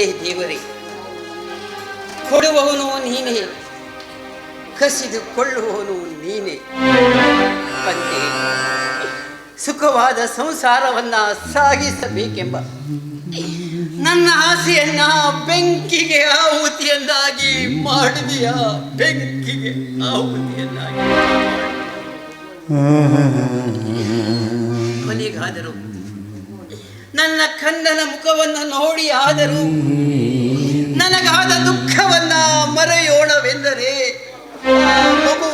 ಹೇ ದೇವರೇ ಕೊಡುವವನು ನೀನೇ ಕಸಿದುಕೊಳ್ಳುವವನು ನೀನೇ. ಸುಖವಾದ ಸಂಸಾರವನ್ನ ಸಾಗಿಸಬೇಕೆಂಬ ನನ್ನ ಆಸೆಯನ್ನ ಬೆಂಕಿಗೆ ಆಹುತಿಯನ್ನಾಗಿ ಮಾಡಿದೆಯ ಬೆಂಕಿಗೆ ಆಹುತಿಯನ್ನಾಗಿ. ಕೊನೆಗಾದರೂ ನನ್ನ ಕಂದನ ಮುಖವನ್ನು ನೋಡಿ ಆದರೂ ನನಗಾದ ದುಃಖವನ್ನ ಮರೆಯೋಣವೆಂದರೆ ಮಗು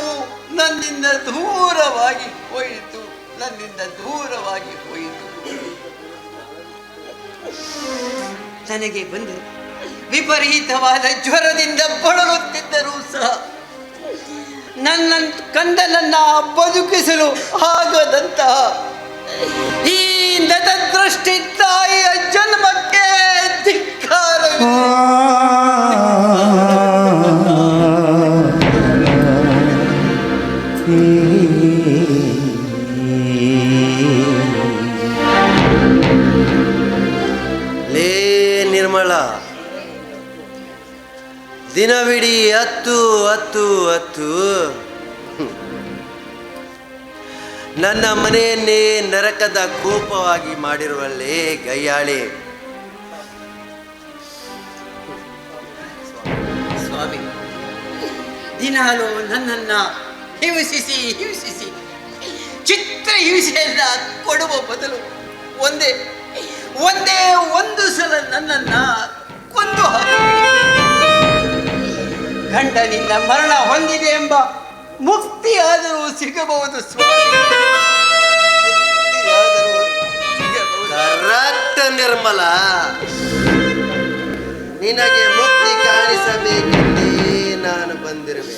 ನನ್ನಿಂದ ದೂರವಾಗಿ ಹೋಯಿತು, ನನ್ನಿಂದ ದೂರವಾಗಿ ಹೋಯಿತು. ನನಗೆ ಬಂದು ವಿಪರೀತವಾದ ಜ್ವರದಿಂದ ಬಳಲುತ್ತಿದ್ದರೂ ಸಹ ನನ್ನ ಕಂದನನ್ನ ಬದುಕಿಸಲು ಆಗದಂತಹ ಈ ನತದೃಷ್ಟಿ ತಾಯಿಯ ಜನ್ಮಕ್ಕೆ ಧಿಕ್ಕಾರ ಲೇ ನಿರ್ಮಲ ದಿನವಿಡೀ ಹತ್ತು ಹತ್ತು ಹತ್ತು ನನ್ನ ಮನೆಯನ್ನೇ ನರಕದ ಕೋಪವಾಗಿ ಮಾಡಿರುವಲ್ಲೇ ಗಯ್ಯಾಳಿ ಸ್ವಾಮಿ, ದಿನಾಲು ನನ್ನನ್ನ ಹಿಂಸಿಸಿ ಹಿಂಸಿಸಿ, ಚಿತ್ರ ಹಿಂಸೆಯನ್ನ ಕೊಡುವ ಬದಲು ಒಂದೇ ಒಂದೇ ಒಂದು ಸಲ ನನ್ನನ್ನ ಕೊಂದು. ಗಂಡನಿಂದ ಮರಣ ಹೊಂದಿದೆ ಎಂಬ ಮುಕ್ತಿಯಾದರೂ ಸಿಗಬಹುದು ಸ್ವಾಮಿ ಮುಕ್ತಿಯಾದರೂ ಸಿಗಬಹುದು. ಕರೆಕ್ಟ್ ನಿರ್ಮಲ ನಿನಗೆ ಮುಕ್ತಿ ಕಾಣಿಸಬೇಕೆಂದೇ ನಾನು ಬಂದಿರುವೆ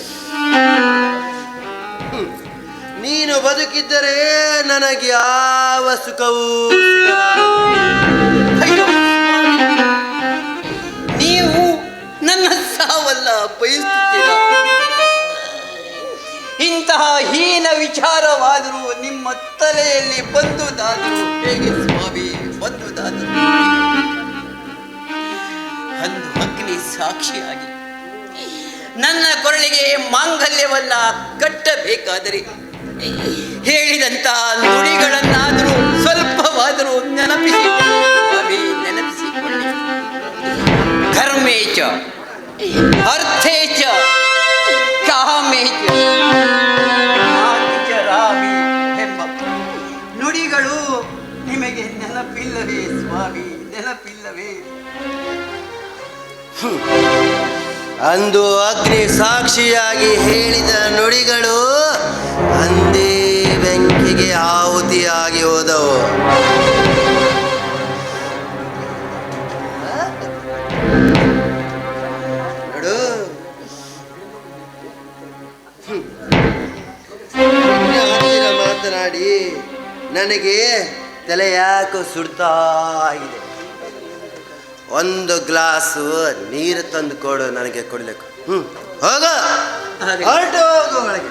ಹ್ಮ್. ನೀನು ಬದುಕಿದ್ದರೆ ನನಗೆ ಯಾವ ಸುಖವೂ ಸಿಗಲಾರದು. ಅಯ್ಯೋ ನೀವು ನನ್ನ ಸಾವಲ್ಲ ಬಯಸುತ್ತೀರ ಇಂತಹ ಹೀನ ವಿಚಾರವಾದರೂ ನಿಮ್ಮ ತಲೆಯಲ್ಲಿ ಬಂದುದಾದರೂ ಹೇಗೆ ಸ್ವಾಮಿ, ಬಂದುದಾದರೂ ಅಂದು ಅಗ್ನಿ ಸಾಕ್ಷಿಯಾಗಿ. ನನ್ನ ಕೊರಳಿಗೆ ಮಾಂಗಲ್ಯವನ್ನ ಕಟ್ಟಬೇಕಾದರೆ ಹೇಳಿದಂತಹ ನುಡಿಗಳನ್ನಾದರೂ ಸ್ವಲ್ಪವಾದರೂ ಸ್ವಾಮಿ, ನೆನಪಿಸಿಕೊಳ್ಳಿ. ಧರ್ಮೇಚ ಅರ್ಥೇಚ. ನಿಮಗೆ ನೆನಪಿಲ್ಲವೇ ಸ್ವಾಮಿ, ನೆನಪಿಲ್ಲವೇ? ಅಂದು ಅಗ್ನಿ ಸಾಕ್ಷಿಯಾಗಿ ಹೇಳಿದ ನುಡಿಗಳು ಅಂದೇ ಬೆಂಕಿಗೆ ಆಹುತಿಯಾಗಿ ಹೋದವು. ಮಾತನಾಡಿ ನನಗೆ ತಲೆ ಯಾಕೋ ಸುಡ್ತಾ ಇದೆ ಒಂದು ಗ್ಲಾಸು ನೀರು ತಂದು ಕೊಡು ನನಗೆ ಕೊಡ್ಲಿಕ್ಕೆ. ಹ್ಮ್ ಹೋಗು. ಹೊರಟು ಹೋಗು ಒಳಗೆ.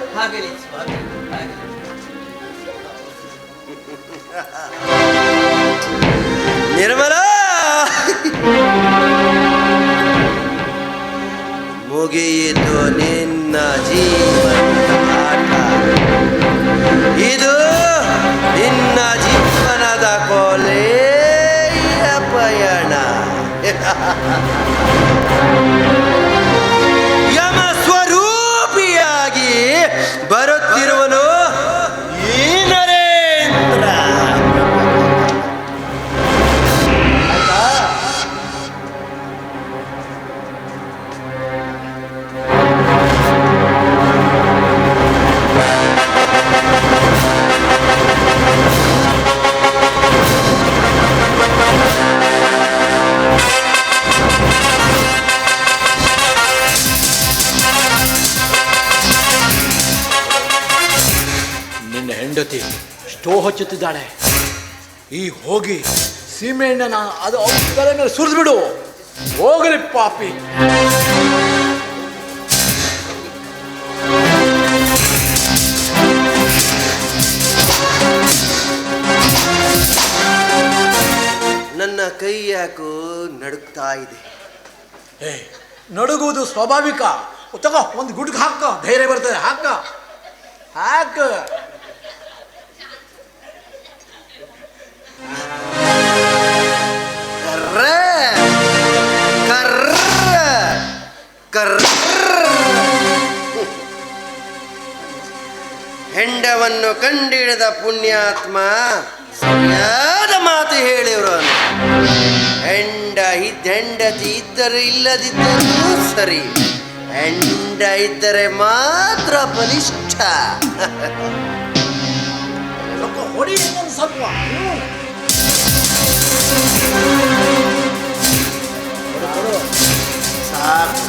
ನಿರ್ಮಲ! ಮುಗಿಯಿತು ನಿನ್ನ ಜೀವನ ಆಟ. ಇದು ಹಚ್ಚುತ್ತಿದ್ದಾಳೆ. ಈ ಹೋಗಿ ಸೀಮೆಣ್ಣನ ಅದು ಅವ್ರ ತಲೆ ಮೇಲೆ ಸುರಿದ್ಬಿಡು ಹೋಗಲಿ ಪಾಪಿ. ನನ್ನ ಕೈ ಯಾಕೋ ನಡುಕ್ತಾ ಇದೆ. ಏ ನಡುಗುವುದು ಸ್ವಾಭಾವಿಕ. ತಗೋ ಒಂದು ಗುಡ್ಗೆ ಹಾಕ. ಧೈರ್ಯ ಬರ್ತದೆ ಹಾಕ. ಹಾಕ. ಹೆಂಡವನ್ನು ಕಂಡಿಡಿದ ಪುಣ್ಯಾತ್ಮ ಸರಿಯಾದ ಮಾತು ಹೇಳಿವರು ಹೆಂಡ ಇದ್ದ ಹೆಂಡತಿ ಇದ್ದರೆ ಇಲ್ಲದಿದ್ದರೂ ಸರಿ. ಹೆಂಡ ಇದ್ದರೆ ಮಾತ್ರ ಬಲಿಷ್ಠ. ಸಾಕು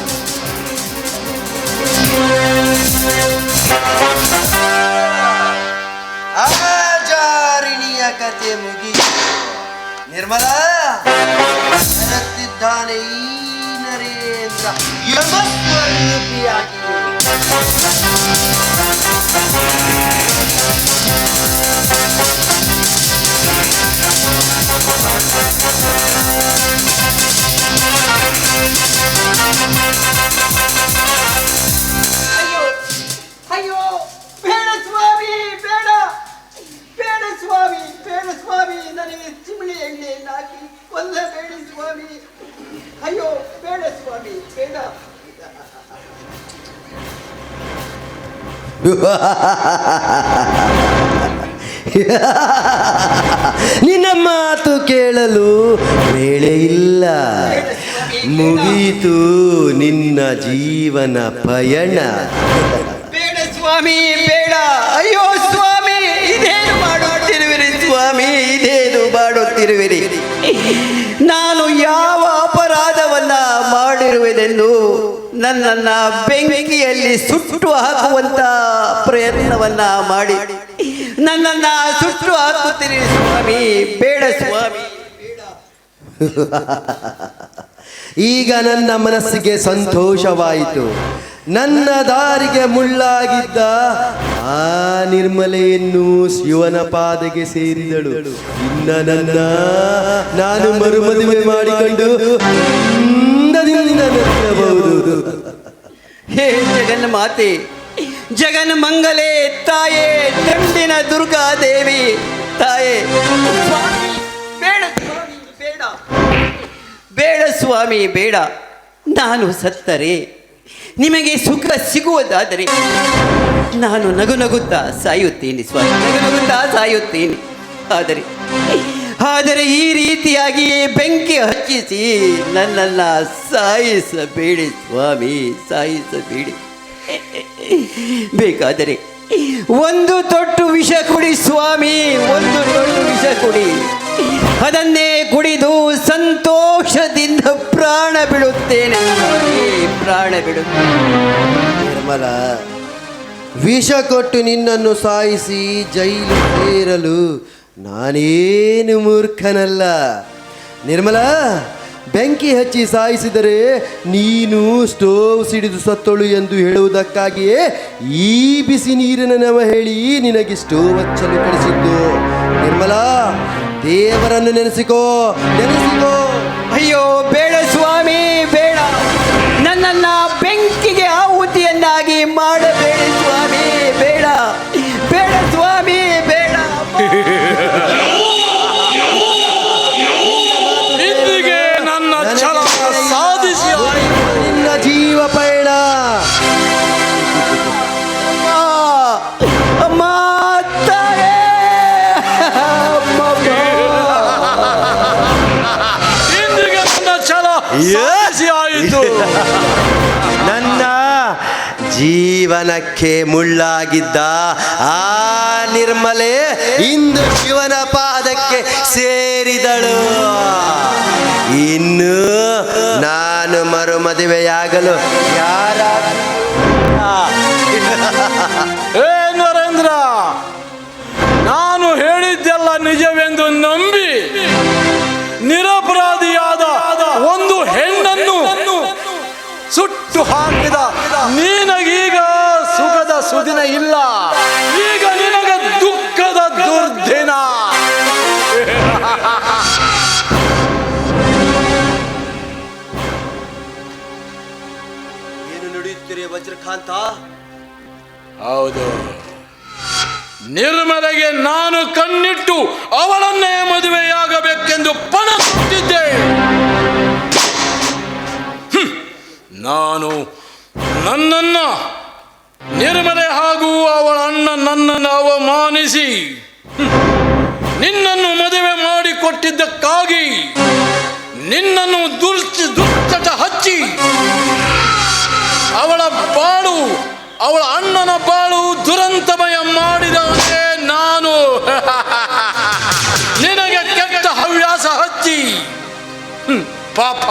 ಆಚಾರಿಣಿಯ ಕತೆ ಮುಗಿ ನಿರ್ಮಲ ಬರುತ್ತಿದ್ದಾನೆ ಈ ನರೇಂದ್ರ. ಯಮಸ್ವರೂಪಿಯಾಗಿ ಅಯ್ಯೋ ಅಯ್ಯೋ ಬೇಡ ಸ್ವಾಮಿ ಬೇಡ. ಸ್ವಾಮಿ ಬೇಡ ಸ್ವಾಮಿ ನನಗೆ ಚಿಮಣಿ ಎಣ್ಣೆಯನ್ನು ಹಾಕಿ ಕೊಲ್ಲಬೇಡಿ ಸ್ವಾಮಿ. ಅಯ್ಯೋ ಬೇಡ ಸ್ವಾಮಿ ಬೇಡ. ನಿನ್ನ ಮಾತು ಕೇಳಲು ವೇಳೆ ಇಲ್ಲ. ಮುಗೀತು ನಿನ್ನ ಜೀವನ ಪಯಣ. ಬೇಡ ಸ್ವಾಮಿ ಬೇಡ. ಅಯ್ಯೋ ಮಾಡುತ್ತಿರುವಿರಿ ನಾನು ಯಾವ ಅಪರಾಧವನ್ನ ಮಾಡಿರುವೆನೆಂದು ನನ್ನನ್ನ ಬೆಂಕಿಯಲ್ಲಿ ಸುಟ್ಟು ಹಾಕುವಂತ ಪ್ರಯತ್ನವನ್ನ ಮಾಡಿ. ನನ್ನನ್ನ ಸುಟ್ಟು ಹಾಕುತ್ತೀರಿ ಸ್ವಾಮಿ, ಬೇಡ ಸ್ವಾಮಿ. ಈಗ ನನ್ನ ಮನಸ್ಸಿಗೆ ಸಂತೋಷವಾಯಿತು. ನನ್ನ ದಾರಿಗೆ ಮುಳ್ಳಾಗಿದ್ದ ಆ ನಿರ್ಮಲೆಯನ್ನು ಶಿವನ ಪಾದಗೆ ಸೇರಿದಳು. ಇನ್ನ ನನ್ನ ನಾನು ಮರುಮದುವೆ ಮಾಡಿಕೊಂಡು ಹೇ ಜಗನ್ ಮಾತೆ, ಜಗನ್ ಮಂಗಲೇ, ತಾಯೇ ತಂಡಿನ ದುರ್ಗಾ ದೇವಿ, ತಾಯೇ. ಬೇಡ ಬೇಡ. ಬೇಡ ಸ್ವಾಮಿ, ಬೇಡ. ನಾನು ಸತ್ತರೆ. ನಿಮಗೆ ಸುಖ ಸಿಗುವುದಾದರೆ ನಾನು ನಗು ನಗುತ್ತಾ ಸಾಯುತ್ತೇನೆ ಸ್ವಾಮಿ. ನಗು ನಗುತ್ತಾ ಸಾಯುತ್ತೇನೆ. ಆದರೆ ಆದರೆ ಈ ರೀತಿಯಾಗಿ ಬೆಂಕಿ ಹಚ್ಚಿಸಿ ನನ್ನನ್ನು ಸಾಯಿಸಬೇಡಿ ಸ್ವಾಮಿ, ಸಾಯಿಸಬೇಡಿ. ಬೇಕಾದರೆ ಒಂದು ತೊಟ್ಟು ವಿಷ ಕುಡಿ ಸ್ವಾಮಿ, ಒಂದು ತೊಟ್ಟು ವಿಷ ಕುಡಿ. ಅದನ್ನೇ ಕುಡಿದು ಸಂತೋಷದಿಂದ ಪ್ರಾಣ ಬಿಡುತ್ತೇನೆ. ಪ್ರಾಣ ಬಿಡು. ನಿರ್ಮಲ ವಿಷ ಕೊಟ್ಟು ನಿನ್ನನ್ನು ಸಾಯಿಸಿ ಜೈಲು ಸೇರಲು ನಾನೇನು ಮೂರ್ಖನಲ್ಲ. ನಿರ್ಮಲ ಬೆಂಕಿ ಹಚ್ಚಿ ಸಾಯಿಸಿದರೆ ನೀನು ಸ್ಟೋವ್ ಸಿಡಿದು ಸತ್ತೊಳು ಎಂದು ಹೇಳುವುದಕ್ಕಾಗಿಯೇ ಈ ಬಿಸಿ ನೀರಿನ ನಮ ಹೇಳಿ ನಿನಗೆ ಸ್ಟೋವ್ ಹಚ್ಚಲು ಕಳಿಸಿದ್ದು. ನಿರ್ಮಲಾ ದೇವರನ್ನು ನೆನೆಸಿಕೋ ನೆನೆಸಿಕೋ. ಅಯ್ಯೋ ಬೇಡ ಜೀವನಕ್ಕೆ ಮುಳ್ಳಾಗಿದ್ದ ಆ ನಿರ್ಮಲೆ ಇಂದು ಶಿವನ ಪಾದಕ್ಕೆ ಸೇರಿದಳು. ಇನ್ನು ನಾನು ಮರು ಮದುವೆಯಾಗಲು ಯಾರ ನರೇಂದ್ರ, ನಾನು ಹೇಳಿದ್ದೆಲ್ಲ ನಿಜವೆಂದು ನಂಬಿ ಸುದಿನ ಇಲ್ಲ. ಈಗ ನಿನಗೆ ದುಃಖದ ದುರ್ದಿನ. ವಜ್ರಕಾಂತ? ಹೌದು. ನಿರ್ಮಲೆಗೆ ನಾನು ಕಣ್ಣಿಟ್ಟು ಅವಳನ್ನೇ ಮದುವೆಯಾಗಬೇಕೆಂದು ಪಣ ನಾನು ನನ್ನನ್ನ ನಿರ್ಮಲೆ ಹಾಗೂ ಅವಳ ಅಣ್ಣ ನನ್ನನ್ನು ಅವಮಾನಿಸಿ. ನಿನ್ನನ್ನು ಮದುವೆ ಮಾಡಿಕೊಟ್ಟಿದ್ದಕ್ಕಾಗಿ ನಿನ್ನನ್ನು ದುರ್ಚಿ ದುಶ್ಚಟ ಹಚ್ಚಿ ಅವಳ ಬಾಳು, ಅವಳ ಅಣ್ಣನ ಬಾಳು ದುರಂತಮಯ ಮಾಡಿದವನೇ ನಾನು ನಿನಗೆ ಕೆಟ್ಟ ಹವ್ಯಾಸ ಹಚ್ಚಿ ಪಾಪ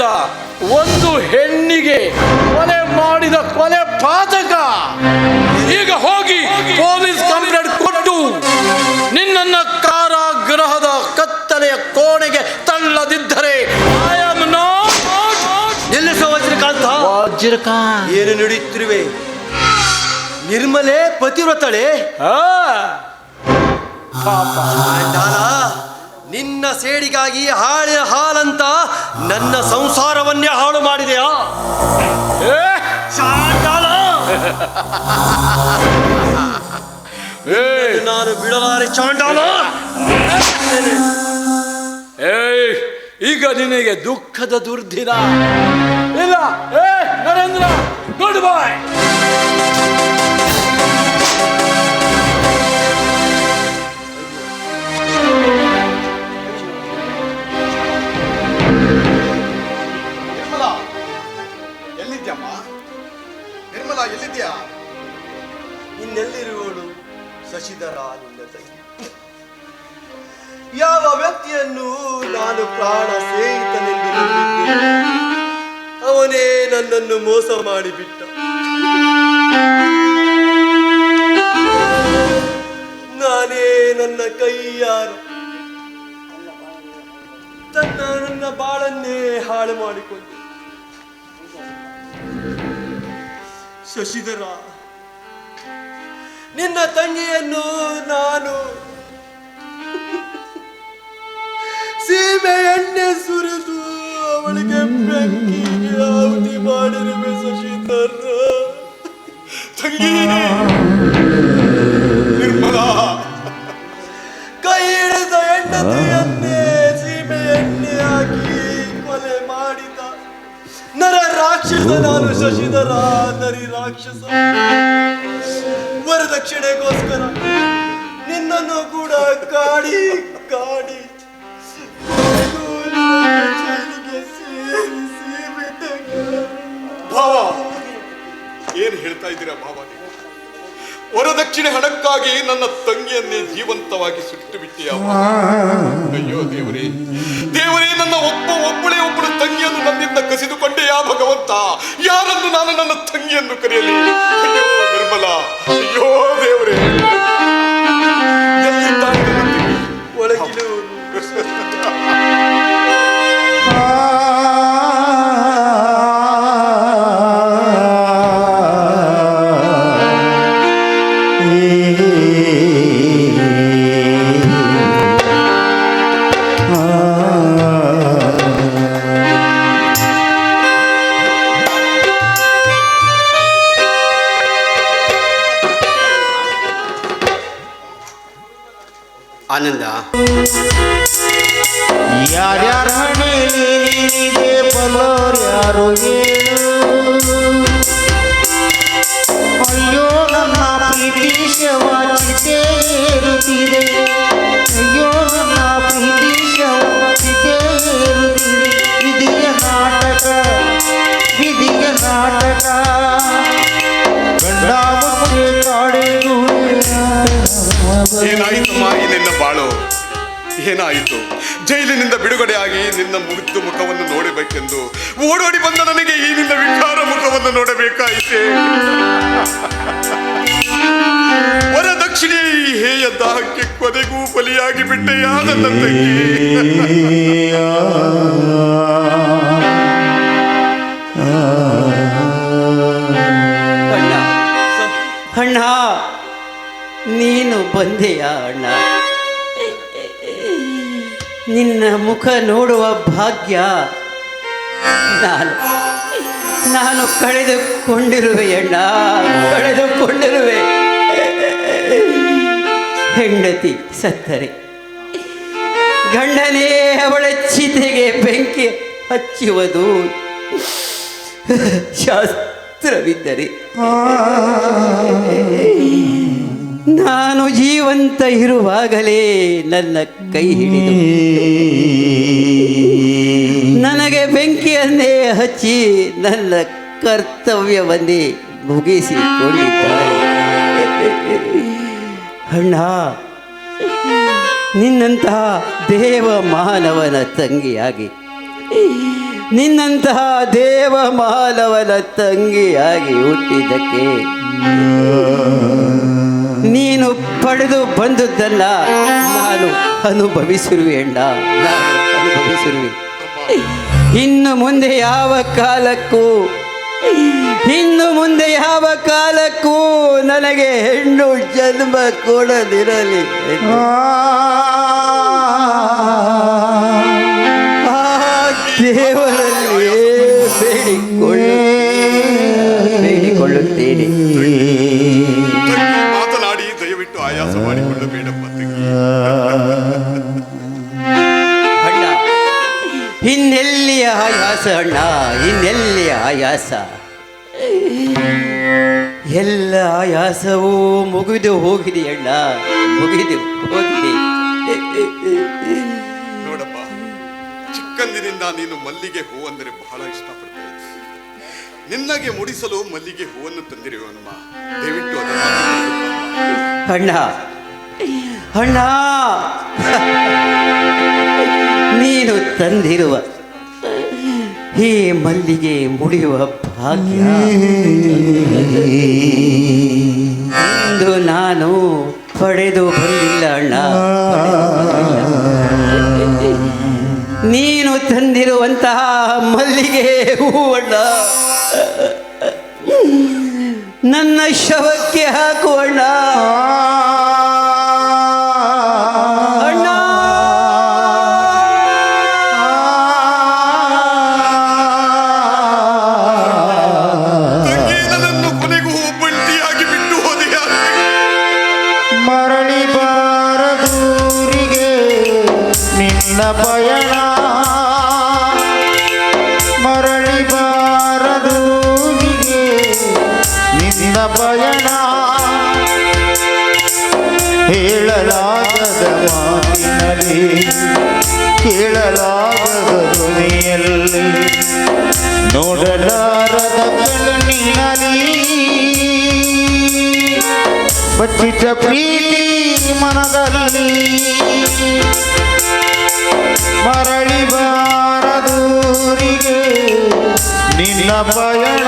ಏನು ಒಂದು ಹೆಣ್ಣಿಗೆ ಕೊಲೆ ಮಾಡಿದ ಕೊಲೆ ಪಾತಕ. ಈಗ ಹೋಗಿ ಪೊಲೀಸ್ ಕಂಪ್ಲೇಂಟ್ ಕೊಟ್ಟು ನಿನ್ನನ್ನ ಕಾರಾಗ್ರಹದ ಕತ್ತಲೆಯ ಕೋಣೆಗೆ ತಳ್ಳದಿದ್ದರೆ ಏನು ನುಡಿಯುತ್ತಿರುವೆ? ನಿರ್ಮಲೆ ಪತಿವ್ರತಳೆ? ಚಾಂಡಾಲ ನಿನ್ನ ಸೇಡಿಗಾಗಿ ಹಾಳಿನ ಹಾಲಂತ ನನ್ನ ಸಂಸಾರವನ್ನೇ ಹಾಳು ಮಾಡಿದೆಯಾ? ನಾನು ಬಿಡಲಾರೆ ಚಾಂಡಾಲ ಏಯ್ ಈಗ ನಿನಗೆ ದುಃಖದ ದುರ್ದಿನ. ಇಲ್ಲ ಏ ನರೇಂದ್ರ ಗುಡ್ ಬಾಯ್! ಎಲ್ಲಿದ್ಯಾ ಇನ್ನೆಲ್ಲಿರುವಳು? ಶಶಿಧರ ನಿನ್ನ ತಂಗಿ ಯಾವ ವ್ಯಕ್ತಿಯನ್ನು ನಾನು ಪ್ರಾಣ ಸ್ನೇಹಿತನೆಂದು ಅವನೇ ನನ್ನನ್ನು ಮೋಸ ಮಾಡಿಬಿಟ್ಟ. ನಾನೇ ನನ್ನ ಕೈಯಾರ. ತನ್ನ ನನ್ನ ಬಾಳನ್ನೇ ಹಾಳು ಮಾಡಿಕೊಂಡೆ. ಶಶಿಧರ ನಿನ್ನ ತಂಗಿಯನ್ನು ನಾನು ಸೀಮೆ ಎಣ್ಣೆ ಸುರಿದು ಅವಳಿಗೆ ಬೆಂಕಿ ಆಹುತಿ ಮಾಡಿರುವೆ ಶಶಿಧರ. ತಂಗಿ, ನಿರ್ಮಲ, ಕೈ ಹಿಡಿದ ಹೆಂಡತಿಯನ್ನೇ ನಾನು ಶಶಿಧರ ನರಿ ರಾಕ್ಷಸ. ವರದಕ್ಷಿಣೆಗೋಸ್ಕರ ನಿನ್ನನ್ನು ಕೂಡ ಕಾಡಿ ಕಾಡಿ. ಭಾವ ಏನ್ ಹೇಳ್ತಾ ಇದ್ದೀರಾ ಭಾವ ವರದಕ್ಷಿಣೆ ಹಣಕ್ಕಾಗಿ ನನ್ನ ತಂಗಿಯನ್ನೇ ಜೀವಂತವಾಗಿ ಸುಟ್ಟು ಬಿಟ್ಟಿಯ ಅಯ್ಯೋ ದೇವರೇ ದೇವರೇ, ನನ್ನ ಒಬ್ಬ ಒಬ್ಬಳೇ ಒಬ್ಬಳು ತಂಗಿಯನ್ನು ನನ್ನಿಂದ ಕಸಿದುಕೊಂಡೆ ಯಾ ಭಗವಂತ ಯಾರನ್ನು ನಾನು ನನ್ನ ತಂಗಿಯನ್ನು ಕರೆಯಲಿ? ನಿರ್ಮಲ ನಿರ್ಮಲಾ. ಅಯ್ಯೋ, ದೇವರೇ. ಏನಾಯಿತು ಜೈಲಿನಿಂದ ಬಿಡುಗಡೆಯಾಗಿ ನಿನ್ನ ಮುಗಿದು ಮುಖವನ್ನು ನೋಡಬೇಕೆಂದು ಓಡೋಡಿ ಬಂದ ನನಗೆ ಈ ನಿನ್ನ ವಿಕಾರ ಮುಖವನ್ನು ನೋಡಬೇಕಾಯಿತೆ. ವರದಕ್ಷಿಣೆ ಹೇಯ ದಾಹಕ್ಕೆ ಕೊನೆಗೂ ಬಲಿಯಾಗಿ ಬಿಟ್ಟೆಯಾದ ನನ್ನ ಅಣ್ಣ, ನೀನು ಬಂದೆಯ ಅಣ್ಣ? ನಿನ್ನ ಮುಖ ನೋಡುವ ಭಾಗ್ಯ ನಾನು. ನಾನು ಕಳೆದುಕೊಂಡಿರುವೆ ಅಣ್ಣ, ಕಳೆದುಕೊಂಡಿರುವೆ. ಹೆಂಡತಿ ಸತ್ತರೆ. ಗಂಡನೇ ಅವಳ ಚಿತೆಗೆ ಬೆಂಕಿ ಹಚ್ಚುವುದು. ಶಾಸ್ತ್ರವಿದ್ದರೆ. ನಾನು ಜೀವಂತ ಇರುವಾಗಲೇ ನನ್ನ ಕೈ ಹಿಡಿದು. ನನಗೆ ಬೆಂಕಿಯನ್ನೇ ಹಚ್ಚಿ ನನ್ನ ಕರ್ತವ್ಯವನ್ನೇ ಮುಗಿಸಿಕೊಂಡಿದ್ದಾರೆ ಅಣ್ಣ, ನಿನ್ನಂತಹ ದೇವ ಮಾನವನ ತಂಗಿಯಾಗಿ, ನಿನ್ನಂತಹ ದೇವ ಮಾನವನ ತಂಗಿಯಾಗಿ ಹುಟ್ಟಿದ್ದಕ್ಕೆ ನೀನು ಪಡೆದು ಬಂದದ್ದಲ್ಲ ನಾನು ಅನುಭವಿಸಿರುವೆ ಅಣ್ಣ ಅನುಭವಿಸಿರುವೆ ಇನ್ನು ಮುಂದೆ ಯಾವ ಕಾಲಕ್ಕೂ ಇನ್ನು ಮುಂದೆ ಯಾವ ಕಾಲಕ್ಕೂ ನನಗೆ ಹೆಣ್ಣು ಜನ್ಮ ಕೊಡದಿರಲಿ ದೇವರಲ್ಲಿ ಬೇಡಿಕೊಳ್ಳು ಅಣ್ಣ ಇನ್ನೆಲ್ಲಿಯ ಆಯಾಸ ಅಣ್ಣ ಇನ್ನೆಲ್ಲಿಯ ಆಯಾಸ? ಎಲ್ಲ ಆಯಾಸವೂ ಮುಗಿದು ಹೋಗಿದೆ ಅಣ್ಣ ಮುಗಿದು ಹೋಗಿದೆ. ನೋಡಪ್ಪ ಚಿಕ್ಕಂದಿನಿಂದ ನೀನು ಮಲ್ಲಿಗೆ ಹೂವೆಂದರೆ ಬಹಳ ಇಷ್ಟಪಡ್ತಾ ಇದ್ದೆ ನಿನ್ನಗೆ ಮುಡಿಸಲು ಮಲ್ಲಿಗೆ ಹೂವನ್ನು ತಂದಿರುವನಮ್ಮ ದಯವಿಟ್ಟು ಅದನ್ನು ತೆಗೆದುಕೊಳ್ಳಮ್ಮ. ಅಣ್ಣ ಅಣ್ಣ, ನೀನು ತಂದಿರುವ ಈ ಮಲ್ಲಿಗೆ ಮುಡಿಯುವ ಭಾಗ್ಯ. ಇಂದು ನಾನು ಪಡೆದು ಬಂದಿಲ್ಲ ಅಣ್ಣ. ನೀನು ತಂದಿರುವಂತಹ ಮಲ್ಲಿಗೆ ಹೂವಣ್ಣ ನನ್ನ ಶವಕ್ಕೆ ಹಾಕುವಣ್ಣ ಹೇಳಲಾಗದ ಮಾತಿನಲ್ಲಿ ಕೇಳಲಾಗದ ಧ್ವನಿಯಲ್ಲಿ ನೋಡಲಾರದ ಕಣ್ಣಿನಲ್ಲಿ ಬಚ್ಚಿಟ್ಟ ಪ್ರೀತಿ ಮನದಲ್ಲಿ ಮರಳಿ ಬಾರದೂರಿಗೆ ನಿನ್ನ ಪಯಣ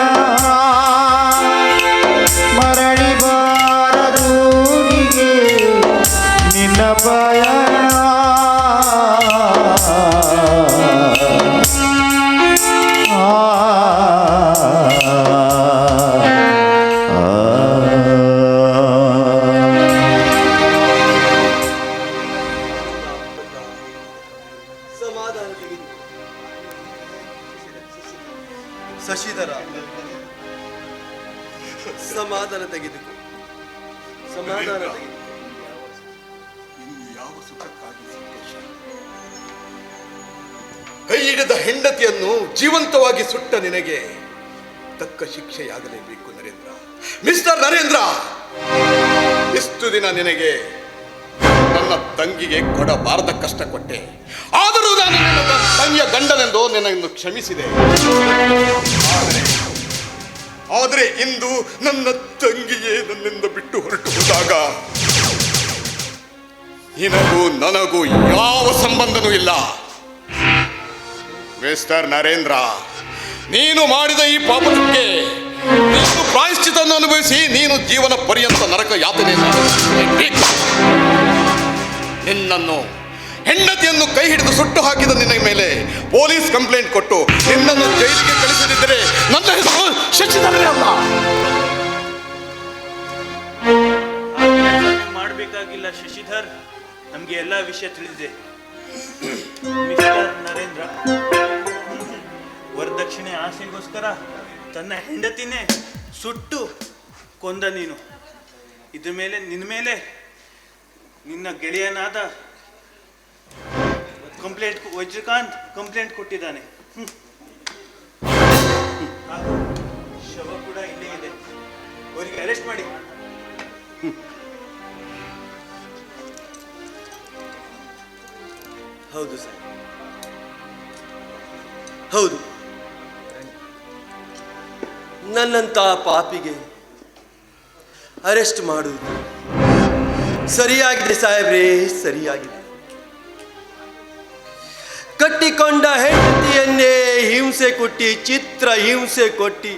ಶಶಿಧರ ಸಮಾಧಾನ ತೆಗೆದುಕೋ ಸಮಾಧಾನ ತೆಗೆದು ಕೈ ಹಿಡಿದ ಹೆಂಡತಿಯನ್ನು ಜೀವಂತವಾಗಿ ಸುಟ್ಟ ನಿನಗೆ ತಕ್ಕ ಶಿಕ್ಷೆಯಾಗಲೇಬೇಕು, ನರೇಂದ್ರ. ಮಿಸ್ಟರ್ ನರೇಂದ್ರ, ಇಷ್ಟು ದಿನ ನಿನಗೆ ನನ್ನ ತಂಗಿಗೆ ಕೊಡಬಾರದ ಕಷ್ಟ ಕೊಟ್ಟೆ. ಆದರೂ ನಾನು ನನ್ನ ತಂಗಿಯ ಗಂಡನೆಂದು ನಿನ್ನನ್ನು ಕ್ಷಮಿಸಿದೆ. ಆದರೆ ಇಂದು ನನ್ನ ತಂಗಿಯೇ ನನ್ನಿಂದ ಬಿಟ್ಟು ಹೊರಟು ಹೋದಾಗ ನಿನಗೂ ನನಗೂ ಯಾವ ಸಂಬಂಧನೂ ಇಲ್ಲ. ಮಿಸ್ಟರ್ ನರೇಂದ್ರ ನೀನು ಮಾಡಿದ ಈ ಪಾಪಕ್ಕೆ ನೀನು ಪ್ರಾಯಶ್ಚಿತವನ್ನು ಅನುಭವಿಸಿ, ನೀನು ಜೀವನ ಪರ್ಯಂತ ನರಕ ಯಾತನೆ. ನಿನ್ನನ್ನು ಹೆಂಡತಿಯನ್ನು ಕೈ ಹಿಡಿದು ಸುಟ್ಟು ಹಾಕಿದ ನಿನ್ನ ಮೇಲೆ ಪೊಲೀಸ್ ಕಂಪ್ಲೇಂಟ್ ಕೊಟ್ಟು ನಿನ್ನನ್ನು ಜೈಲಿಗೆ ಕಳಿಸದಿದ್ದರೆ ನನ್ನ ಹೆಸರು ಶಶಿಧರ್ ಅಲ್ಲ ಮಾಡಬೇಕಾಗಿಲ್ಲ ಶಶಿಧರ್, ನಮಗೆ ಎಲ್ಲ ವಿಷಯ ತಿಳಿದಿದೆ ಮಿಸ್ಟರ್ ನರೇಂದ್ರ ವರ ವರದಕ್ಷಿಣೆ ಆಸೆಗೋಸ್ಕರ ತನ್ನ ಹೆಂಡತಿನೇ ಸುಟ್ಟು ಕೊಂದ ನೀನು. ಇದ್ರ ಮೇಲೆ, ನಿನ್ನ ಮೇಲೆ, ನಿನ್ನ ಗೆಳೆಯನಾದ ಕಂಪ್ಲೇಂಟ್ ವಜ್ರಕಾಂತ್ ಕಂಪ್ಲೇಂಟ್ ಕೊಟ್ಟಿದ್ದಾನೆ. ಶವ ಕೂಡ ಇಲ್ಲೇ ಇದೆ. ಅವರಿಗೆ ಅರೆಸ್ಟ್ ಮಾಡಿ. ಹೌದು ಸರ್. ಹೌದು. ನನ್ನಂತ ಪಾಪಿಗೆ ಅರೆಸ್ಟ್ ಮಾಡುವುದು ಸರಿಯಾಗಿದೆ ಸಾಹೇಬ್ರೇ, ಸರಿಯಾಗಿದೆ. ಕಟ್ಟಿಕೊಂಡ ಹೆಂಡತಿಯನ್ನೇ ಹಿಂಸೆ ಕೊಟ್ಟಿ, ಚಿತ್ರ ಹಿಂಸೆ ಕೊಟ್ಟಿ,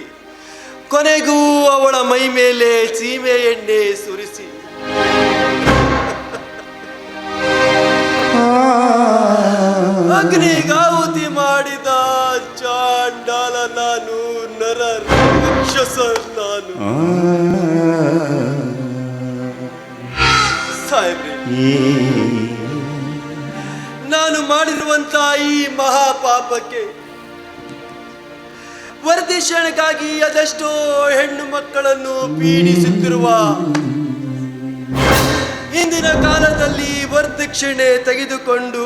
ಕೊನೆಗೂ ಅವಳ ಮೈ ಮೇಲೆ ಸೀಮೆ ಎಣ್ಣೆ ಸುರಿಸಿ ಅಗ್ನಿಗಾಹುತಿ ಮಾಡಿದ ಚಾಂಡಾಲ ನಾನು ನರ ರಾಕ್ಷಸ ನಾನು. ಸಾಹೇಬ್ರೆ ನಾನು ಮಾಡಿರುವಂತ ಈ ಮಹಾಪಾಪಕ್ಕೆ ವರದಿಶಣಕ್ಕಾಗಿ ಅದೆಷ್ಟೋ ಹೆಣ್ಣು ಮಕ್ಕಳನ್ನು ಪೀಡಿಸುತ್ತಿರುವ ಇಂದಿನ ಕಾಲದಲ್ಲಿ ವರದಕ್ಷಿಣೆ ತೆಗೆದುಕೊಂಡು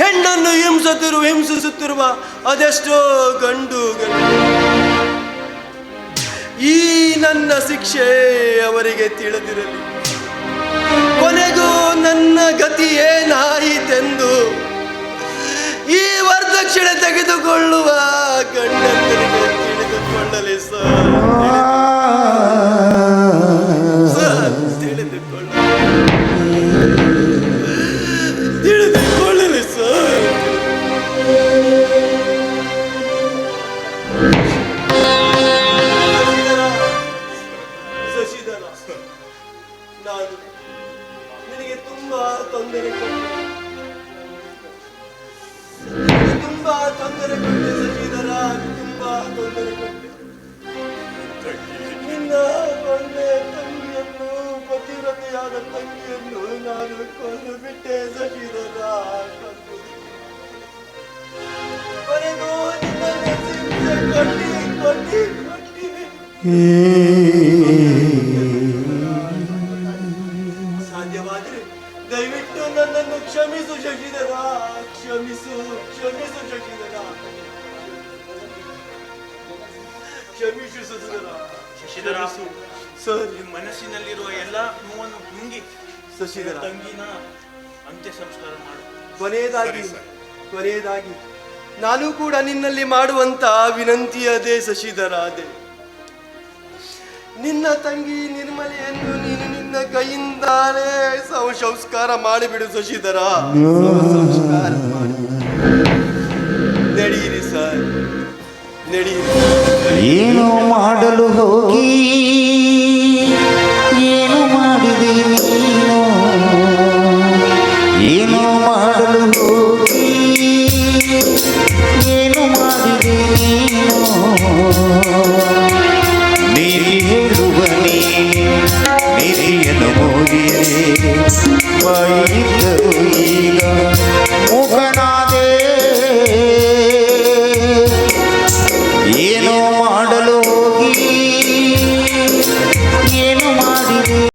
ಹೆಣ್ಣನ್ನು ಹಿಂಸತಿರುವ ಹಿಂಸಿಸುತ್ತಿರುವ ಅದೆಷ್ಟೋ ಗಂಡು ಈ ನನ್ನ ಶಿಕ್ಷೆ ಅವರಿಗೆ ತಿಳಿದಿರಲಿ. ಕೊನೆಗೂ ನನ್ನ ಗತಿ ಏನಾಯಿತೆಂದು ಈ ವರದಕ್ಷಿಣೆ ತೆಗೆದುಕೊಳ್ಳುವ ಗಂಡಂದರಿಗೆ ತಿಳಿದುಕೊಳ್ಳಲಿ, ಸರ್. ಪತಿವ್ರತೆಯಾದ ತಂಗಿಯನ್ನು ನಾನು ಕೊಂದು ಬಿಟ್ಟೆ ಶಶಿಧರ ಕೊಂದು ಬಿಟ್ಟೆ. ಕೊನೆಗೂ ನಿನ್ನನ್ನು ಶಿಕ್ಷೆ ಕೊಟ್ಟಿ ಕೊಟ್ಟಿ ಕೊಟ್ಟಿ ಸಾಧ್ಯವಾದರೆ ದಯವಿಟ್ಟು ನನ್ನನ್ನು ಕ್ಷಮಿಸು ಶಶಿಧರ ಕ್ಷಮಿಸು ಕ್ಷಮಿಸು ಶಶಿಧರ ಕ್ಷಮಿಸು ಶಶಿಧರ ಶಶಿಧರ ಸರ್ ನಿಮ್ಮ ಮನಸ್ಸಿನಲ್ಲಿರುವ ಎಲ್ಲ ನೋವನ್ನು ನುಂಗಿ ಶಶಿಧರ ತಂಗಿನ ಅಂತ್ಯ ಸಂಸ್ಕಾರ ಮಾಡು. ಕೊನೆಯದಾಗಿ. ಕೊನೆಯದಾಗಿ ನಾನು ಕೂಡ ನಿನ್ನಲ್ಲಿ ಮಾಡುವಂತ ವಿನಂತಿಯದೇ ಶಶಿಧರ ಅದೇ ನಿನ್ನ ತಂಗಿ ನಿರ್ಮಲೆಯನ್ನು ನೀನು ನಿನ್ನ ಕೈಯಿಂದಲೇ ಸಂಸ್ಕಾರ ಮಾಡಿಬಿಡು ಶಶಿಧರ ಸಂಸ್ಕಾರ ಮಾಡು. ನಡೆಯಿರಿ ಸರ್. ನಡೆಯಿರಿ ಏನು ಮಾಡಲು ಹೋಗಿ? সবাই